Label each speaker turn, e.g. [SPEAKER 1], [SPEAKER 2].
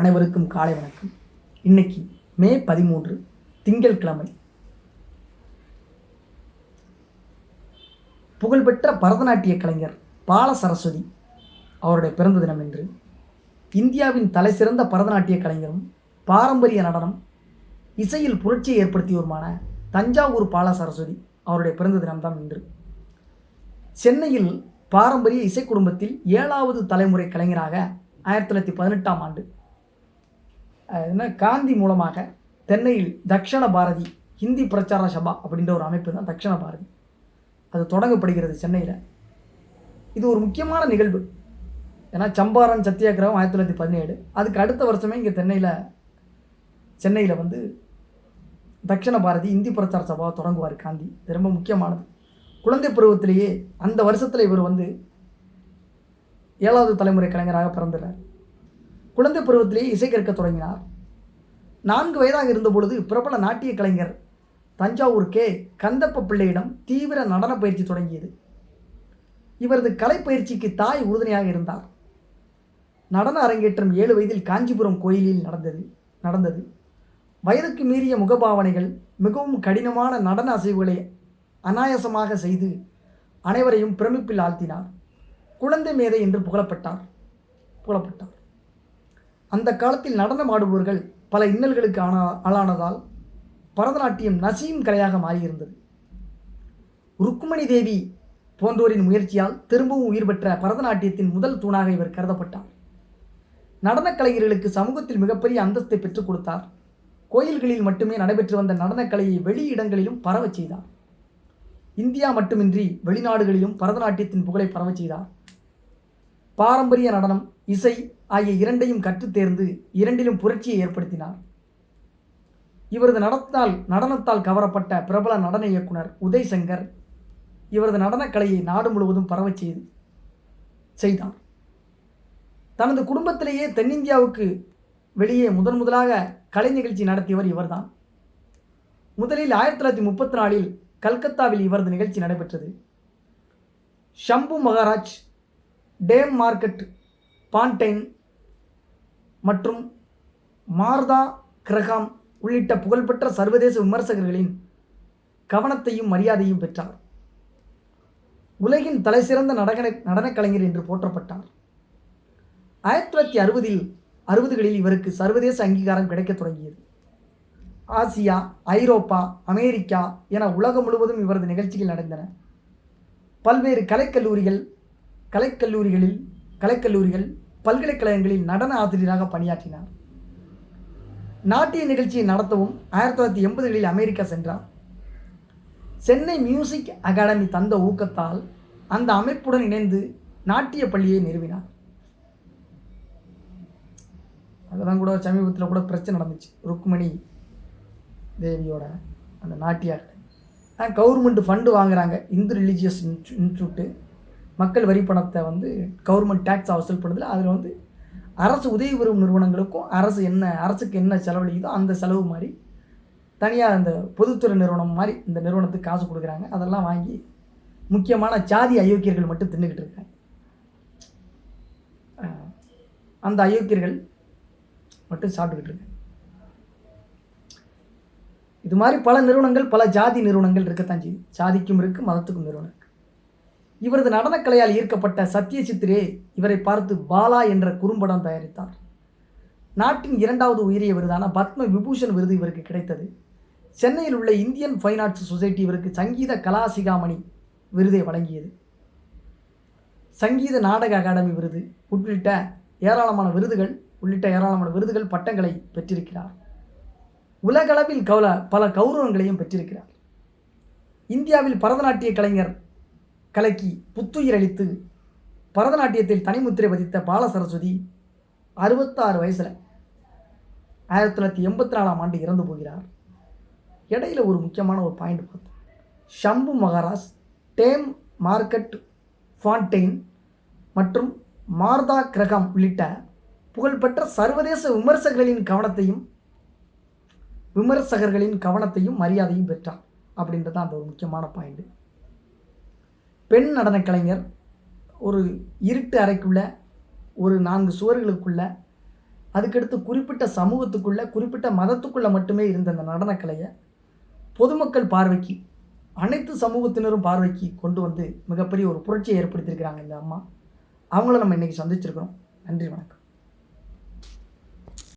[SPEAKER 1] அனைவருக்கும் காலை வணக்கம். இன்னைக்கு மே பதிமூன்று திங்கட்கிழமை. புகழ்பெற்ற பரதநாட்டிய கலைஞர் பால சரஸ்வதி அவருடைய பிறந்த தினம் என்று இந்தியாவின் தலைசிறந்த பரதநாட்டிய கலைஞரும் பாரம்பரிய நடனம் இசையில் புரட்சியை ஏற்படுத்தியவருமான தஞ்சாவூர் பால சரஸ்வதி அவருடைய பிறந்த தினம்தான் இன்று. சென்னையில் பாரம்பரிய இசை குடும்பத்தில் ஏழாவது தலைமுறை கலைஞராக ஆயிரத்தி தொள்ளாயிரத்தி பதினெட்டாம் ஆண்டு என்ன காந்தி மூலமாக தென்னையில் தக்ஷண பாரதி ஹிந்தி பிரச்சார சபா அப்படின்ற ஒரு அமைப்பு தான் தக்ஷண பாரதி. அது தொடங்கப்படுகிறது சென்னையில். இது ஒரு முக்கியமான நிகழ்வு. ஏன்னா சம்பாரன் சத்தியாகிரகம் ஆயிரத்தி தொள்ளாயிரத்தி பதினேழு. அதுக்கு அடுத்த வருஷமே இங்கே தென்னையில் சென்னையில் வந்து தக்ஷண பாரதி இந்தி பிரச்சார சபாவை தொடங்குவார் காந்தி. இது ரொம்ப முக்கியமானது. குழந்தை பருவத்திலேயே அந்த வருஷத்தில் இவர் வந்து ஏழாவது தலைமுறை கலைஞராக பிறந்துள்ளார் குழந்தை பருவத்திலேயே இசை கற்க தொடங்கினார். நான்கு வயதாக இருந்தபொழுது பிரபல நாட்டிய கலைஞர் தஞ்சாவூர் கே. கந்தப்ப பிள்ளையிடம் தீவிர நடன பயிற்சி தொடங்கியது. இவரது கலைப்பயிற்சிக்கு தாய் உறுதுணையாக இருந்தார். நடன அரங்கேற்றம் ஏழு வயதில் காஞ்சிபுரம் கோயிலில் நடந்தது நடந்தது. வயதுக்கு மீறிய முகபாவனைகள் மிகவும் கடினமான நடன அசைவுகளை அனாயாசமாக செய்து அனைவரையும் பிரமிப்பில் ஆழ்த்தினார். குழந்தை மேதை என்று புகழப்பட்டார் புகழப்பட்டார். அந்த காலத்தில் நடனம் ஆடுபவர்கள் பல இன்னல்களுக்கு ஆனா ஆளானதால் பரதநாட்டியம் நசீம் கலையாக மாறியிருந்தது. ருக்குமணி தேவி போன்றோரின் முயற்சியால் திரும்பவும் உயிர் பெற்ற பரதநாட்டியத்தின் முதல் தூணாக இவர் கருதப்பட்டார். நடனக் கலைஞர்களுக்கு சமூகத்தில் மிகப்பெரிய அந்தஸ்தை பெற்றுக் கொடுத்தார். கோயில்களில் மட்டுமே நடைபெற்று வந்த நடனக்கலையை வெளி இடங்களிலும் பரவச் செய்தார். இந்தியா மட்டுமின்றி வெளிநாடுகளிலும் பரதநாட்டியத்தின் புகழை பரவச் செய்தார். பாரம்பரிய நடனம் இசை ஆகிய இரண்டையும் கற்றுத்தேர்ந்து இரண்டிலும் புரட்சியை ஏற்படுத்தினார். இவரது நடத்தால் நடனத்தால் கவரப்பட்ட பிரபல நடன இயக்குனர் உதய் சங்கர் இவரது நடனக்கலையை நாடு முழுவதும் பரவச் செய்து செய்தார். தனது குடும்பத்திலேயே தென்னிந்தியாவுக்கு வெளியே முதன் முதலாக கலை நிகழ்ச்சி நடத்தியவர் இவர்தான். முதலில் ஆயிரத்தி தொள்ளாயிரத்தி முப்பத்தி நாலில் கல்கத்தாவில் இவரது நிகழ்ச்சி நடைபெற்றது. Shambhu Maharaj Dame Margot Fonteyn மற்றும் மார்தா கிரகாம் உள்ளிட்ட புகழ்பெற்ற சர்வதேச விமர்சகர்களின் கவனத்தையும் மரியாதையும் பெற்றார். உலகின் தலைசிறந்த நடன நடனக் கலைஞர் என்று போற்றப்பட்டார். ஆயிரத்தி தொள்ளாயிரத்தி அறுபதில் அறுபதுகளில் இவருக்கு சர்வதேச அங்கீகாரம் கிடைக்கத் தொடங்கியது. ஆசியா ஐரோப்பா அமெரிக்கா என உலகம் முழுவதும் இவரது நிகழ்ச்சிகள் நடந்தன. பல்வேறு கலைக்கல்லூரிகள் கலைக்கல்லூரிகளில் கலைக்கல்லூரிகள் பல்கலைக்கழகங்களில் நடன ஆசிரியராக பணியாற்றினார். நாட்டிய நிகழ்ச்சியை நடத்தவும் ஆயிரத்தி தொள்ளாயிரத்தி எண்பதுகளில் அமெரிக்கா சென்றார். சென்னை மியூசிக் அகாடமி தந்த ஊக்கத்தால் அந்த அமைப்புடன் இணைந்து நாட்டிய பள்ளியை நிறுவினார். அதெல்லாம் கூட சமீபத்தில் கூட பிரச்சனை நடந்துச்சு. ருக்மணி தேவியோட அந்த நாட்டிய அகாடமி கவர்மெண்ட் ஃபண்டு வாங்குறாங்க. இந்து ரிலீஜியஸ் இன்ஸ்டியூட்டு மக்கள் வரி பணத்தை வந்து கவர்மெண்ட் டேக்ஸ் வசூல் பண்ணுறதுல அதில் வந்து அரசு உதவி பெறும் நிறுவனங்களுக்கும் அரசு என்ன அரசுக்கு என்ன செலவழிக்குதோ அந்த செலவு மாதிரி தனியாக அந்த பொதுத்துறை நிறுவனம் மாதிரி இந்த நிறுவனத்துக்கு காசு கொடுக்குறாங்க. அதெல்லாம் வாங்கி முக்கியமான ஜாதி அயோக்கியர்கள் மட்டும் தின்னுக்கிட்டு இருக்காங்க. அந்த அயோக்கியர்கள் மட்டும் சாப்பிட்டுக்கிட்டு இருக்காங்க. இது மாதிரி பல நிறுவனங்கள் பல ஜாதி நிறுவனங்கள் இருக்கத்தான் செய்யுது. ஜாதிக்கும் இருக்குது மதத்துக்கும் நிறுவனம் இவரது நடனக்கலையால் ஈர்க்கப்பட்ட சத்யசித்ரே இவரை பார்த்து பாலா என்ற குறும்படம் தயாரித்தார். நாட்டின் இரண்டாவது உயரிய விருதான பத்ம விபூஷன் விருது இவருக்கு கிடைத்தது. சென்னையில் உள்ள இந்தியன் ஃபைன் ஆர்ட்ஸ் சொசைட்டி இவருக்கு சங்கீத கலாசிகாமணி விருதை வழங்கியது. சங்கீத நாடக அகாடமி விருது உள்ளிட்ட ஏராளமான விருதுகள் உள்ளிட்ட ஏராளமான விருதுகள் பட்டங்களை பெற்றிருக்கிறார். உலகளவில் கௌல பல கௌரவங்களையும் பெற்றிருக்கிறார். இந்தியாவில் பரதநாட்டிய கலைஞர் கலக்கி புத்துயிர் அளித்து பரதநாட்டியத்தில் தனிமுத்திரை பதித்த பால சரஸ்வதி அறுபத்தாறு வயசில் ஆயிரத்தி தொள்ளாயிரத்தி எண்பத்தி நாலாம் ஆண்டு இறந்து போகிறார். இடையில ஒரு முக்கியமான ஒரு பாயிண்ட் பார்த்தோம். Shambhu Maharaj Dame Margot Fonteyn மற்றும் மார்தா கிரகம் உள்ளிட்ட புகழ்பெற்ற சர்வதேச விமர்சகர்களின் கவனத்தையும் விமர்சகர்களின் கவனத்தையும் மரியாதையும் பெற்றார். அப்படின்றது தான் அந்த ஒரு முக்கியமான பாயிண்ட்டு பெண் நடன கலைஞர் ஒரு இருட்டு அறைக்குள்ளே ஒரு நான்கு சுவர்களுக்குள்ள அதுக்கடுத்து குறிப்பிட்ட சமூகத்துக்குள்ளே குறிப்பிட்ட மதத்துக்குள்ளே மட்டுமே இருந்த அந்த நடனக்கலையை பொதுமக்கள் பார்வைக்கு அனைத்து சமூகத்தினரும் பார்வைக்கு கொண்டு வந்து மிகப்பெரிய ஒரு புரட்சியை ஏற்படுத்தியிருக்கிறாங்க இந்த அம்மா. அவங்கள நம்ம இன்றைக்கி சந்திச்சிருக்கிறோம். நன்றி வணக்கம்.